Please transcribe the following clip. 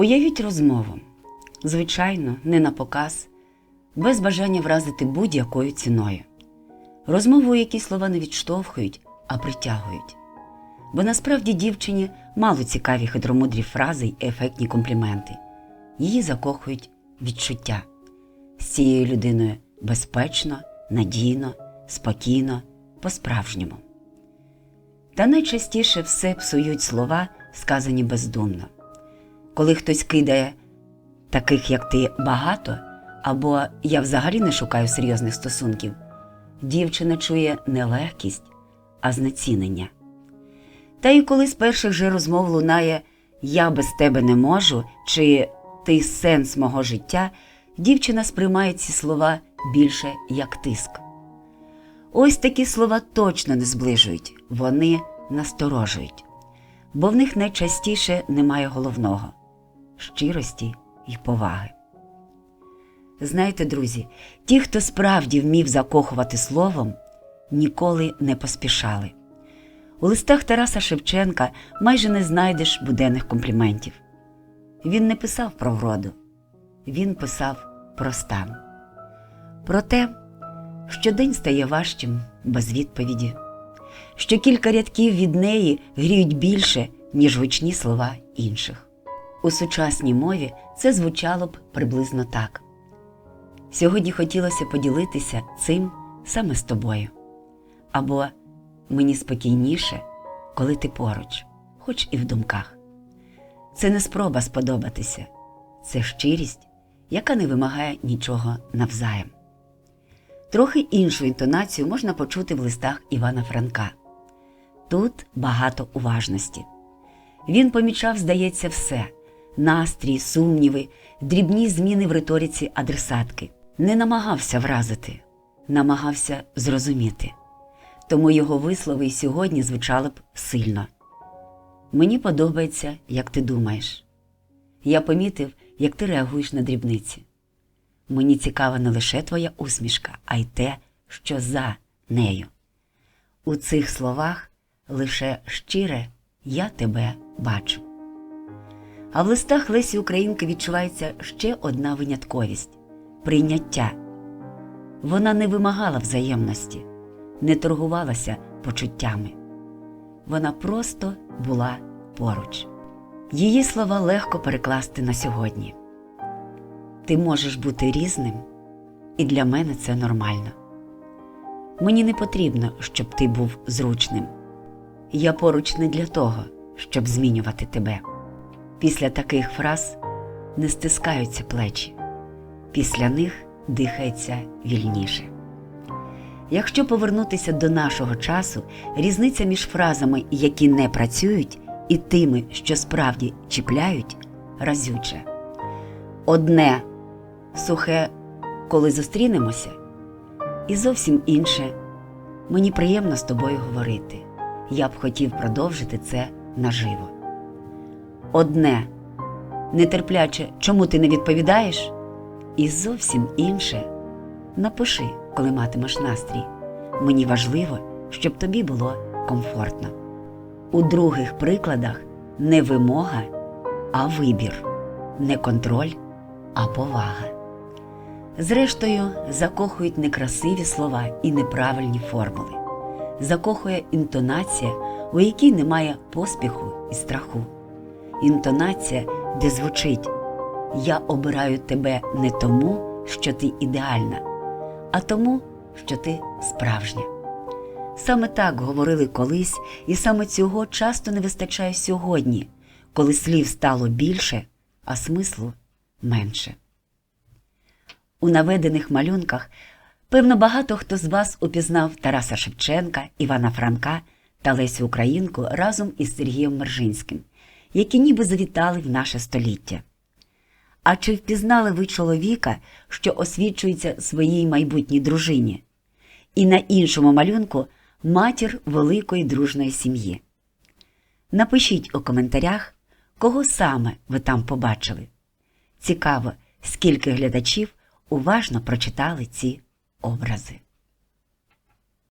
Уявіть розмову. Звичайно, не на показ, без бажання вразити будь-якою ціною. Розмову, у якій слова не відштовхують, а притягують. Бо насправді дівчині мало цікаві хитромудрі фрази й ефектні компліменти. Її закохують відчуття. З цією людиною безпечно, надійно, спокійно, по-справжньому. Та найчастіше все псують слова, сказані бездумно. Коли хтось кидає таких, як ти, багато, або я взагалі не шукаю серйозних стосунків, дівчина чує не легкість, а знецінення. Та й коли з перших же розмов лунає Я без тебе не можу чи Ти сенс мого життя, дівчина сприймає ці слова більше як тиск. Ось такі слова точно не зближують, вони насторожують, бо в них найчастіше немає головного щирості й поваги. Знаєте, друзі, ті, хто справді вмів закохувати словом, ніколи не поспішали. У листах Тараса Шевченка майже не знайдеш буденних компліментів. Він не писав про вроду, він писав про стан, про те, що день стає важчим без відповіді, що кілька рядків від неї гріють більше, ніж гучні слова інших. У сучасній мові це звучало б приблизно так. Сьогодні хотілося поділитися цим саме з тобою. Або мені спокійніше, коли ти поруч, хоч і в думках. Це не спроба сподобатися, це щирість, яка не вимагає нічого навзаєм. Трохи іншу інтонацію можна почути в листах Івана Франка. Тут багато уважності. Він помічав, здається, все настрій, сумніви, дрібні зміни в риториці адресатки. Не намагався вразити, намагався зрозуміти. Тому його вислови й сьогодні звучали б сильно. Мені подобається, як ти думаєш. Я помітив, як ти реагуєш на дрібниці. Мені цікава не лише твоя усмішка, а й те, що за нею. У цих словах лише щире я тебе бачу. А в листах Лесі Українки відчувається ще одна винятковість прийняття. Вона не вимагала взаємності, не торгувалася почуттями. Вона просто була поруч. Її слова легко перекласти на сьогодні. Ти можеш бути різним, і для мене це нормально. Мені не потрібно, щоб ти був зручним. Я поруч не для того, щоб змінювати тебе. Після таких фраз не стискаються плечі, після них дихається вільніше. Якщо повернутися до нашого часу, різниця між фразами, які не працюють, і тими, що справді чіпляють, разюча. Одне сухе, коли зустрінемося, і зовсім інше мені приємно з тобою говорити. Я б хотів продовжити це наживо. Одне нетерпляче, чому ти не відповідаєш? І зовсім інше напиши, коли матимеш настрій. Мені важливо, щоб тобі було комфортно. У других прикладах не вимога, а вибір, не контроль, а повага. Зрештою, закохують некрасиві слова і неправильні формули. Закохує інтонація, у якій немає поспіху і страху. Інтонація, де звучить Я обираю тебе не тому, що ти ідеальна, а тому, що ти справжня. Саме так говорили колись, і саме цього часто не вистачає сьогодні, коли слів стало більше, а смислу менше. У наведених малюнках, певно, багато хто з вас упізнав Тараса Шевченка, Івана Франка та Лесю Українку разом із Сергієм Мержинським, які ніби завітали в наше століття. А чи впізнали ви чоловіка, що освічується своїй майбутній дружині? І на іншому малюнку матір великої дружної сім'ї. Напишіть у коментарях, кого саме ви там побачили. Цікаво, скільки глядачів уважно прочитали ці образи.